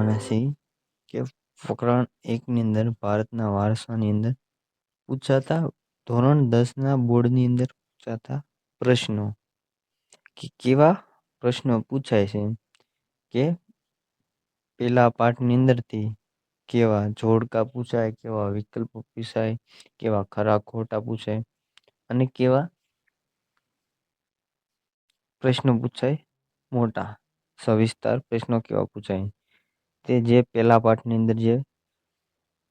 જવાના છે કે પ્રકરણ એકની અંદર ભારતના વારસાની અંદર પૂછાતા ધોરણ દસ ના બોર્ડની અંદર પૂછાતા પ્રશ્નો કે કેવા પ્રશ્નો પૂછાય છે કે પેલા પાઠની અંદરથી કેવા જોડકા પૂછાય કેવા વિકલ્પો પૂછાય કેવા ખરા ખોટા પૂછાય અને કેવા પ્રશ્ન પૂછાય મોટા સવિસ્તાર પ્રશ્નો કેવા પૂછાય તે જે પેલા પાઠની અંદર જે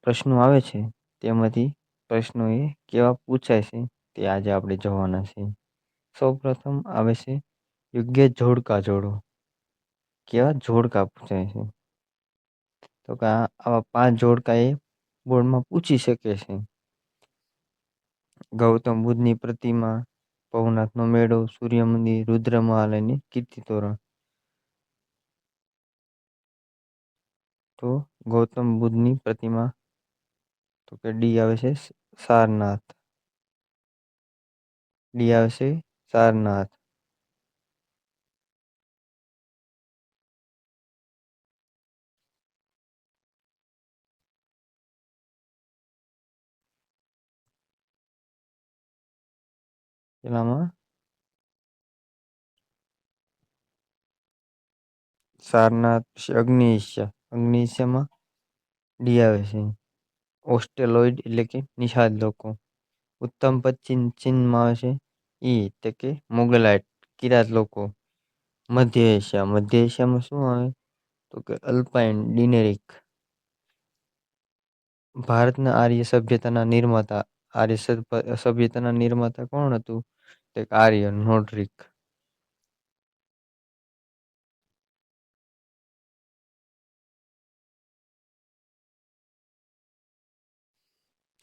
પ્રશ્નો આવે છે, તેમાંથી પ્રશ્નો એ કેવા પૂછાય છે, તે આજે આપણે જોવાના છે. સૌ પ્રથમ આવે છે, યોગ્ય જોડકા જોડો. કેવા જોડકા પૂછાય છે? તો કે આવા પાંચ જોડકા એ બોર્ડમાં પૂછી શકે છે. ગૌતમ બુદ્ધની પ્રતિમા, ભવનાથનો મેળો મેળો સૂર્યમંદિર રુદ્ર અને કીર્તિ તોરણ તો ગૌતમ બુદ્ધની પ્રતિમા તો કે ડી આવે છે સારનાથ ડી આવશે સારનાથ એનામાં સારનાથ પછી અગ્નિ એશિયા અગ્નિ એશિયામાં ડી આવે છે. ઓસ્ટેલોઇડ એટલે કે નિષાદ લોકો. ઉત્તમ પશ્ચિમ ચીનમાં આવે છે. ઈ એટલે કે મોગલાઈટ કિરાત લોકો. મધ્ય એશિયા, મધ્ય એશિયામાં શું આવે? તો કે અલ્પાઇન, ડિનેરિક. ભારતના આર્ય સભ્યતાના નિર્માતા, આર્ય સભ્યતાના નિર્માતા કોણ હતું? તે આર્ય નોટરિક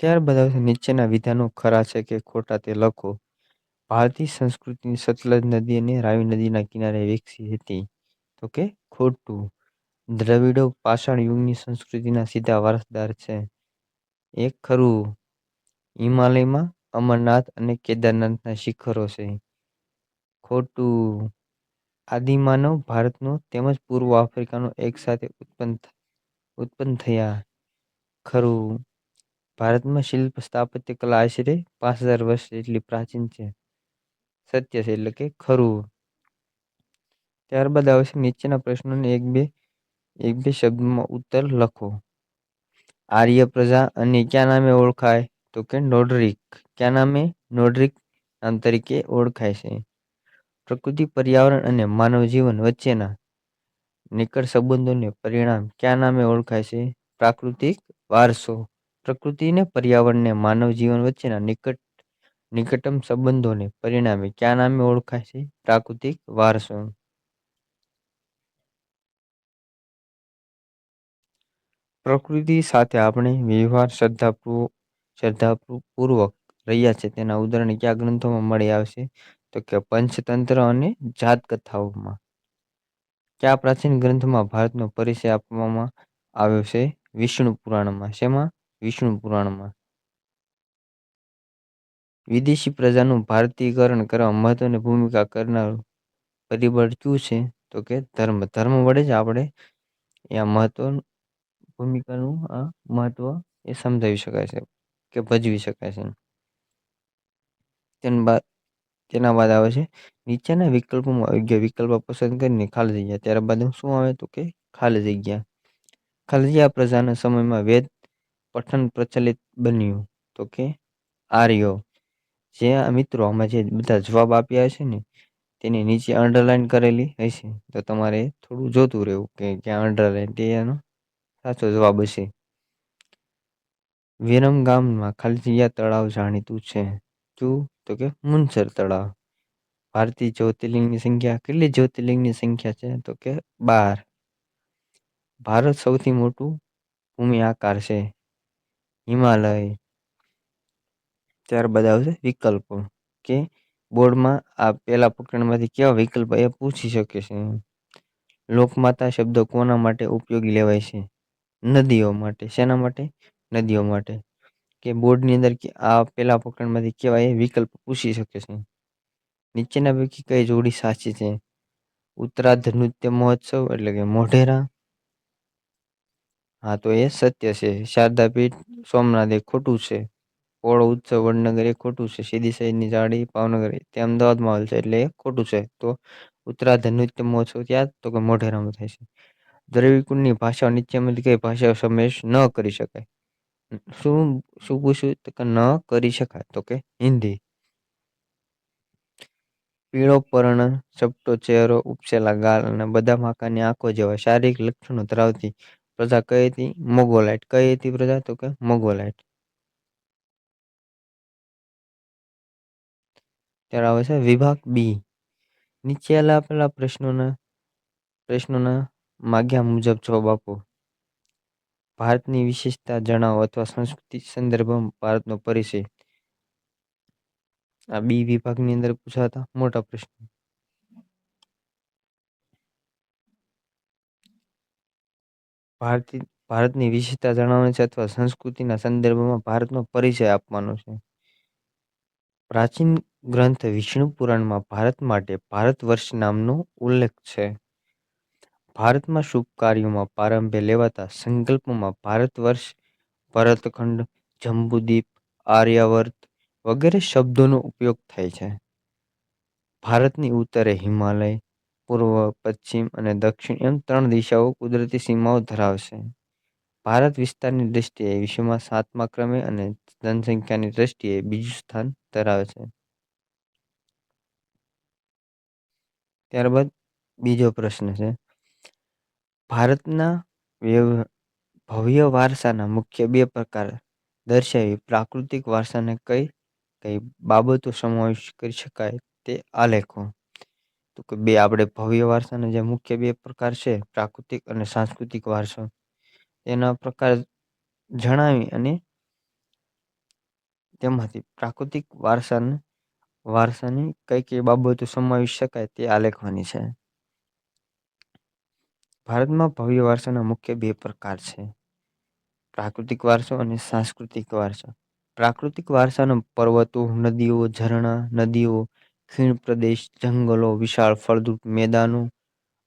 ત્યારબાદ નીચેના વિધાનો ખરા છે કે ખોટા તે લખો. ભારતીય સંસ્કૃતિની સતલજ નદી અને રાવી નદીના કિનારે વિકસી હતી. તો કે ખોટું. દ્રવિડો પાષાણ યુગની સંસ્કૃતિના સીધા વારસદાર છે. એક ખરું. હિમાલયમાં અમરનાથ અને કેદારનાથના શિખરો છે. ખોટું. આદિમાનવ ભારતનો તેમજ પૂર્વ આફ્રિકાનો એક સાથે ઉત્પન્ન ઉત્પન્ન થયા. ખરું. ભારતમાં શિલ્પ સ્થાપત્ય કલા આશરે પાંચ હજાર વર્ષ જેટલી પ્રાચીન છે. સત્ય છે એટલે કે ખરું. ત્યારબાદ આવશે નીચેના પ્રશ્નોને એક બે એક બે શબ્દમાં ઉત્તર લખો. આર્ય પ્રજા અને ક્યાં નામે ઓળખાય? તો કે નોડરિક. ક્યાં નામે? નોડરિક નામ તરીકે ઓળખાય છે. પ્રકૃતિ, પર્યાવરણ અને માનવ જીવન વચ્ચેના નિકટ સંબંધોને પરિણામ ક્યાં નામે ઓળખાય છે? પ્રાકૃતિક વારસો. પ્રકૃતિને પર્યાવરણને માનવ જીવન વચ્ચેના નિકટ, નિકટમ સંબંધોને પરિણામે ક્યાં નામે ઓળખાય છે? પ્રાકૃતિક વારસો. પ્રકૃતિ સાથે આપણે વ્યવહાર શ્રદ્ધાપૂર્વક શ્રદ્ધાપૂર્વક રહ્યા છે. તેના ઉદાહરણ કયા ગ્રંથોમાં મળી આવશે? તો કે પંચતંત્ર અને જાત કથાઓમાં કયા પ્રાચીન ગ્રંથમાં ભારતનો પરિચય આપવામાં આવ્યો છે? વિષ્ણુ પુરાણમાં. શેમાં? વિષ્ણુ પુરાણમાં. વિદેશી પ્રજાનું ભારતીયકરણ કરવા મહત્વની ભૂમિકા કરનાર પરિબળ કયું છે? તો કે ધર્મ. ધર્મ વડે જ આપણે એ મહત્વ ભૂમિકાનું આ મહત્વ એ સમજાવી શકાય છે કે ભજવી શકાય છે. તેના બાદ તેના બાદ આવે છે, નીચેના વિકલ્પોમાં યોગ્ય વિકલ્પ પસંદ કરીને ખાલી જગ્યા. ત્યારબાદ શું આવે? તો કે ખાલી જગ્યા. ખાલી જગ્યા પ્રજાના સમયમાં વેદ પઠન પ્રચલિત બન્યું. તો કે આર્યો, જે મિત્રો આમાં જે બધા જવાબ આપ્યા છે ને, તેની નીચે અંડરલાઇન કરેલી હશે. તો તમારે થોડું જોતું રહેવું કે ક્યાં અંડરલાઇન તે એનો સાચો જવાબ હશે. વિરમ ગામમાં ખાલી તળાવ જાણીતું છે. શું તો કે મુનસર તળાવ. ભારતીય જ્યોતિર્લિંગની સંખ્યા કેટલી જ્યોતિર્લિંગની સંખ્યા છે? તો કે બાર. ભારત સૌથી મોટું ભૂમિ આકાર છે. હિમાલય. ત્યારબાદ આવશે વિકલ્પો. કે બોર્ડમાં આ પહેલા પ્રકરણમાંથી કેવા વિકલ્પ એ પૂછી શકે છે. લોકમાતા શબ્દ કોના માટે ઉપયોગી લેવાય છે? નદીઓ માટે. શેના માટે? નદીઓ માટે. કે બોર્ડની અંદર આ પહેલા પ્રકરણમાંથી કેવા એ વિકલ્પ પૂછી શકે છે? નીચેના પૈકી કઈ જોડી સાચી છે? ઉત્તરાર્ધ નૃત્ય મહોત્સવ એટલે કે મોઢેરા હા, તો એ સત્ય છે. શારદાપીઠ સોમનાથ એ ખોટું છે. પોળો ઉત્સવ વડનગર એ ખોટું છે. સીધી સૈયદની જાળી ભાવનગર તે અમદાવાદમાં આવેલ છે એટલે એ ખોટું છે. તો ઉત્તરાધ નૃત્ય મહોત્સવ ત્યાં તો કે મોઢેરામાં થાય છે. દ્રવિકુંડની ભાષા નીચેમાંથી કઈ ભાષા સમાવેશ ન કરી શકાય. શું શું પૂછ્યું? કે ન કરી શકાય. તો કે હિન્દી. પીળો પર્ણ ચપટો ચહેરો, ઉપસેલા ગાલ અને બધા માકાની આંખો જેવા શારીરિક લક્ષણો ધરાવતી પ્રજા કઈ હતી? મોગોલાઇટ. કઈ હતી પ્રજા? તો કે મોગોલાઇટ. ત્યારે આવે છે વિભાગ બી. નીચે આપેલા પ્રશ્નોના પ્રશ્નોના માગ્યા મુજબ જવાબ આપો. ભારતની વિશેષતા જણાવો અથવા સંસ્કૃતિ સંદર્ભમાં ભારતનો પરિચય. આ બી વિભાગની અંદર પૂછાતા મોટા પ્રશ્નો. ભારતી, ભારતની વિશેષતા જણાવવાની છે અથવા સંસ્કૃતિના સંદર્ભમાં ભારતનો પરિચય આપવાનો છે. પ્રાચીન ગ્રંથ વિષ્ણુ પુરાણમાં ભારત માટે ભારત વર્ષ નામનો ઉલ્લેખ છે. ભારતમાં શુભ કાર્યોમાં પ્રારંભે લેવાતા સંકલ્પોમાં ભારત વર્ષ, ભરતખંડ જંબુદીપ આર્યાવર્ત વગેરે શબ્દોનો ઉપયોગ થાય છે. ભારતની ઉત્તરે હિમાલય પૂર્વ, પશ્ચિમ અને દક્ષિણ એમ ત્રણ દિશાઓ કુદરતી સીમાઓ ધરાવશે. ભારત વિસ્તારની દ્રષ્ટિએ વિશ્વમાં સાતમા ક્રમે અને જનસંખ્યાની દ્રષ્ટિએ બીજું સ્થાન ધરાવે છે. ત્યારબાદ બીજો પ્રશ્ન છે. ભારતના વ્ય ભવ્ય વારસાના મુખ્ય બે પ્રકાર દર્શાવી પ્રાકૃતિક વારસાને કઈ કઈ બાબતો સમાવેશ કરી શકાય તે આલેખો તો કે બે આપણે ભવ્ય વારસાના જે મુખ્ય બે પ્રકાર છે, પ્રાકૃતિક અને સાંસ્કૃતિક વારસો, એના પ્રકાર જણાવી અને તેમાંથી પ્રાકૃતિક વારસાને, વારસાની કઈ કઈ બાબતો સમાવી શકાય તે આલેખવાની છે. ભારતમાં ભવ્ય વારસાના મુખ્ય બે પ્રકાર છે. પ્રાકૃતિક વારસો અને સાંસ્કૃતિક વારસો પ્રાકૃતિક વારસાનો પર્વતો, નદીઓ, ઝરણા, નદીઓ ખીણ પ્રદેશ, જંગલો, વિશાળ ફળદ્રુપ મેદાનો,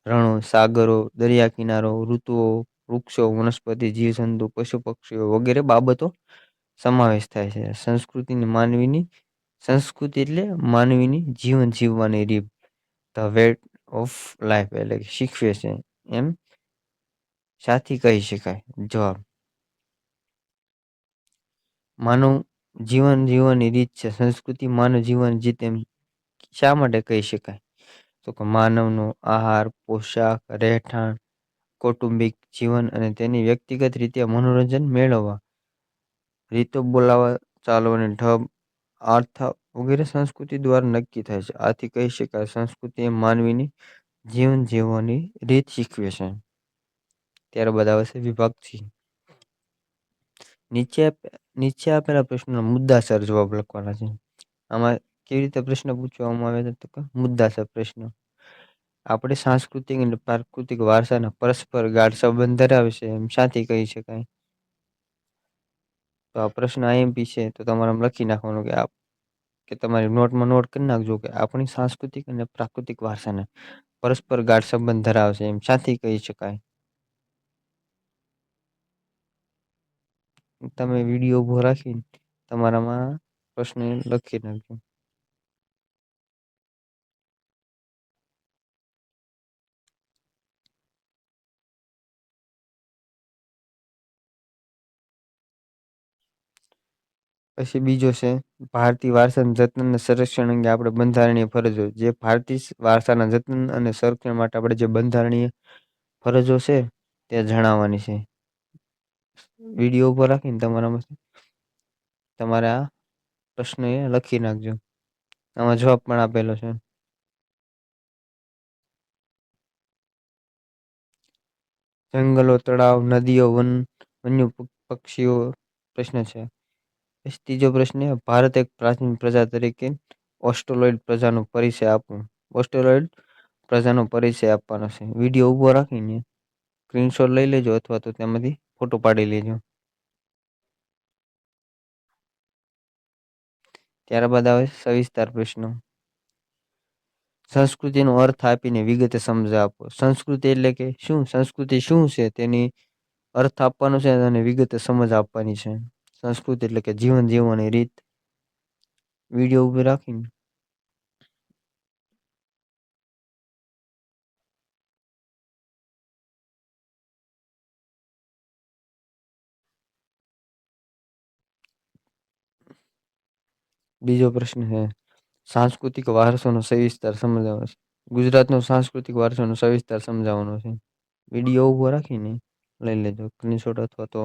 રણો, સાગરો દરિયા કિનારો ઋતુઓ, વૃક્ષો, વનસ્પતિ, જીવજંતુ પશુ પક્ષીઓ વગેરે બાબતો સમાવેશ થાય છે. સંસ્કૃતિની માનવીની, સંસ્કૃતિ એટલે માનવીની જીવન જીવવાની રીત. ધ વેટ ઓફ લાઈફ એટલે કે શીખવે છે એમ સાથી કહી શકાય. જવાબ. માનવ જીવન જીવવાની રીત છે. સંસ્કૃતિ માનવ જીવન જીતે એમ શા માટે કહી શકાય તો કે માનવનો આહાર, પોશાક, રહેઠાણ, કૌટુંબિક જીવન અને તેની વ્યક્તિગત રીતે મનોરંજન મેળવવા, રીતો બોલાવા ચાલવાની ઢબ આર્થક વગેરે સંસ્કૃતિ દ્વારા નક્કી થાય છે આથી કહી શકાય સંસ્કૃતિ એ માનવીની જીવન જીવવાની રીત શીખવે છે. ત્યારબાદ આવશે વિભાગ સી નીચે નીચે આપેલા પ્રશ્નોના મુદ્દાસર જવાબ લખવાના છે. આમાં કેવી રીતે પ્રશ્ન પૂછવામાં આવે તો કે મુદ્દાસર પ્રશ્ન. આપણે સાંસ્કૃતિક અને પ્રાકૃતિક વારસાના પરસ્પર ગાઢ સંબંધ ધરાવે છે એમ સાથી કહી શકાય. તો આ પ્રશ્ન આઈએમપી એમ છે, તો તમારે લખી નાખવાનું કે આ કે તમારી નોટમાં નોટ કરી નાખજો કે આપણી સાંસ્કૃતિક અને પ્રાકૃતિક વારસાને પરસ્પર ગાઢ સંબંધ ધરાવે છે એમ સાથી કહી શકાય. તમે વીડિયો ઊભો રાખીને તમારામાં પ્રશ્ન લખી નાખજો. પછી બીજો છે, ભારતીય વારસાના જતન સંરક્ષણ અંગે આપણે બંધારણીય ફરજો જે ભારતીય વારસાના જતન અને સંરક્ષણ માટે આપણે જે બંધારણીય ફરજો છે, તે જણાવવાની છે. વીડિયો ઉપર રાખીને તમારામાં તમારે આ પ્રશ્ન લખી નાખજો આમાં જવાબ પણ આપેલો છે. જંગલો, તળાવ, નદીઓ, વન, વન્ય પક્ષીઓ પ્રશ્ન છે. ત્રીજો પ્રશ્ન ભારત એક પ્રાચીન પ્રજા તરીકે ઓસ્ટ્રોલોઇડ પ્રજાનો પરિચય આપવો ઓસ્ટ્રોલોઇડ પ્રજાનો પરિચય આપવાનો છે. વીડિયો ઊભો રાખીને સ્ક્રીનશોટ લઈ લેજો અથવા તો તેમાંથી ફોટો પાડી લેજો. ત્યારબાદ આવે સવિસ્તાર પ્રશ્નો. સંસ્કૃતિનો અર્થ આપીને વિગતે આપો. સંસ્કૃતિ એટલે કે શું? સંસ્કૃતિ શું છે? તેની અર્થ આપવાનો છે અને વિગતે સમજ આપવાની છે. સંસ્કૃતિ એટલે કે જીવન જીવવાની રીત વીડિયો ઊભી રાખીને બીજો પ્રશ્ન છે સાંસ્કૃતિક વારસો નો સવિસ્તાર સમજાવે છે ગુજરાત નો સાંસ્કૃતિક વારસો ન સવિસ્તાર સમજાવવાનો છે વીડિયો ઊભો રાખીને લઈ લેજો સ્ક્રીનશોટ અથવા તો